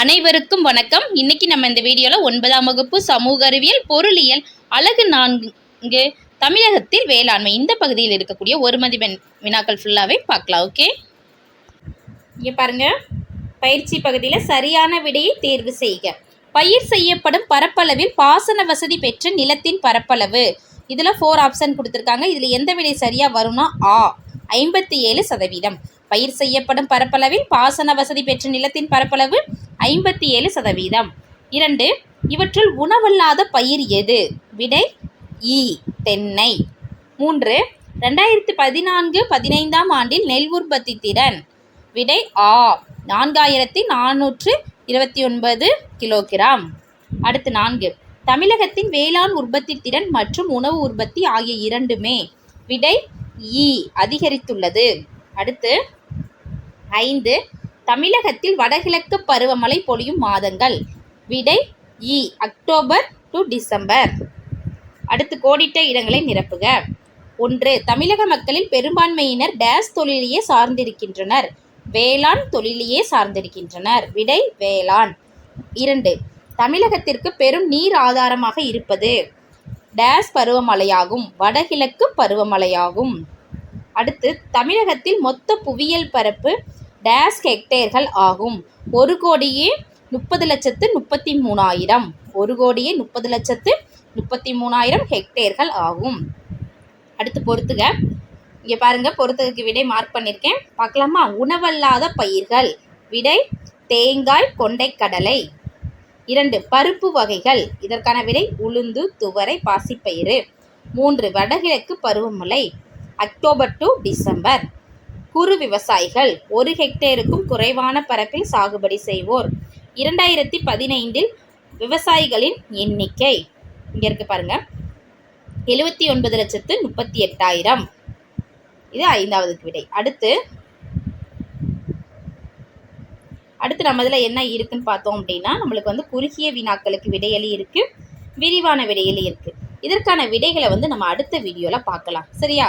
அனைவருக்கும் வணக்கம். இன்னைக்கு நம்ம இந்த வீடியோவில் ஒன்பதாம் வகுப்பு சமூக அறிவியல் பொருளியல் அழகு நான்கு தமிழகத்தில் வேளாண்மை இந்த பகுதியில் இருக்கக்கூடிய ஒரு மதிப்பெண் வினாக்கள் ஃபுல்லாகவே பார்க்கலாம் ஓகே இங்கே பாருங்க. பயிற்சி பகுதியில் சரியான விடையை தேர்வு செய்க. பயிர் செய்யப்படும் பரப்பளவில் பாசன வசதி பெற்ற நிலத்தின் பரப்பளவு. இதில் ஃபோர் ஆப்ஷன் கொடுத்துருக்காங்க. இதில் எந்த விடை சரியாக வரும்னா ஆ ஐம்பத்தி ஏழு சதவீதம். பயிர் செய்யப்படும் பரப்பளவில் பாசன வசதி பெற்ற நிலத்தின் பரப்பளவு ஐம்பத்தி ஏழு சதவீதம். இரண்டு இவற்றுள் உணவல்லாத பயிர் எது? விடை இ தென்னை. மூன்று ரெண்டாயிரத்தி பதினான்கு பதினைந்தாம் ஆண்டில் நெல் உற்பத்தி திறன். விடை ஆ நான்காயிரத்தி நானூற்று இருபத்தி ஒன்பது கிலோகிராம். அடுத்து நான்கு தமிழகத்தின் வேளாண் உற்பத்தி திறன் மற்றும் உணவு உற்பத்தி ஆகிய இரண்டுமே. விடை இ அதிகரித்துள்ளது. அடுத்து ஐந்து தமிழகத்தில் வடகிழக்கு பருவமழை பொழியும் மாதங்கள். விடை இ அக்டோபர் டு டிசம்பர். அடுத்து கோடிட்ட இடங்களை நிரப்புக. ஒன்று தமிழக மக்களில் பெரும்பான்மையினர் டேஸ் தொழிலையே சார்ந்திருக்கின்றனர். வேளாண் தொழிலையே சார்ந்திருக்கின்றனர். விடை வேளாண். இரண்டு தமிழகத்திற்கு பெரும் நீர் ஆதாரமாக இருப்பது. டேஸ் பருவமழையாகும். வடகிழக்கு பருவமழையாகும். அடுத்து தமிழகத்தில் மொத்த புவியியல் பரப்பு டேஸ் ஹெக்டேர்கள் ஆகும். ஒரு கோடியே முப்பது லட்சத்து முப்பத்தி மூணாயிரம். ஒரு கோடியே முப்பது லட்சத்து முப்பத்தி மூணாயிரம் ஹெக்டேர்கள் ஆகும். அடுத்து பொறுத்துக. இங்கே பாருங்க பொறுத்ததுக்கு விடை மார்க் பண்ணியிருக்கேன் பார்க்கலாமா? உணவல்லாத பயிர்கள் விடை தேங்காய் கொண்டைக்கடலை இரண்டு பருப்பு வகைகள் இதற்கான விடை உளுந்து துவரை பாசிப்பயிறு. மூன்று வடகிழக்கு பருவமழை அக்டோபர் டு டிசம்பர். குறு விவசாயிகள் ஒரு ஹெக்டேருக்கும் குறைவான பரப்பில் சாகுபடி செய்வோர். இரண்டாயிரத்தி பதினைந்தில் விவசாயிகளின் எண்ணிக்கை. இங்கே இருக்கு பாருங்க. எழுபத்தி ஒன்பது லட்சத்து முப்பத்தி எட்டாயிரம். இது ஐந்தாவதுக்கு விடை. அடுத்து அடுத்து நம்ம இதில் என்ன இருக்குன்னு பார்த்தோம் அப்படின்னா நம்மளுக்கு வந்து குறுகிய வினாக்களுக்கு விடையலி இருக்கு விரிவான விடையலி இருக்கு. இதற்கான விடைகளை வந்து நம்ம அடுத்த வீடியோவில் பார்க்கலாம். சரியா?